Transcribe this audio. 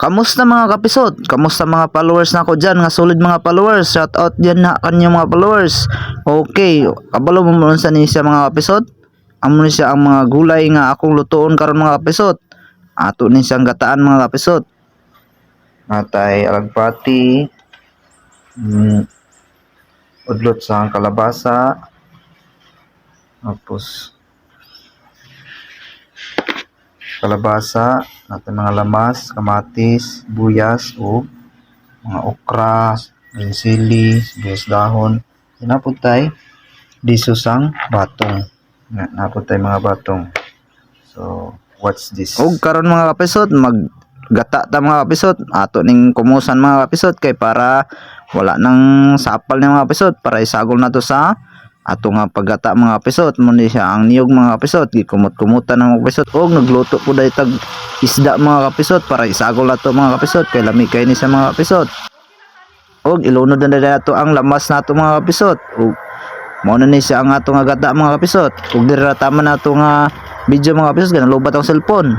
Kamusta mga kapisot? Kamusta mga followers na ako dyan? Nga solid mga followers. Shout out dyan na kanyang mga followers. Okay, kabalo mo muna sa ni siya mga kapisot? Amo ni siya ang mga gulay nga akong lutoon karon mga kapisot. Ato ni siyang gataan mga kapisot. Natay alagpati. Mm, udlot sa kalabasa. Tapos kalabasa, natin mga lamas, kamatis, buyas, o mga okra, green sili, sibuyas dahon. Inapod tayo, disusang batong. Na, napod tayo mga batong. So, what's this? Og karon mga kapisot, mag gata ta mga kapisot. Ato ning kumusan mga kapisot kay para wala nang sapal ng mga kapisot para isagol na to sa ato nga paggata mga kapisot mo ni siya ang niyog mga kapisot gikumot-kumutan ng mga kapisot og nagluto po dahil tag isda mga kapisot para isagol na to mga kapisot kay lami kay ni sa mga kapisot og ilunod na dahil ato ang lamas nato mga kapisot og mo na ni siya ang ato nga gata mga kapisot ug dira tama na ato nga video mga ganang lobat ang cellphone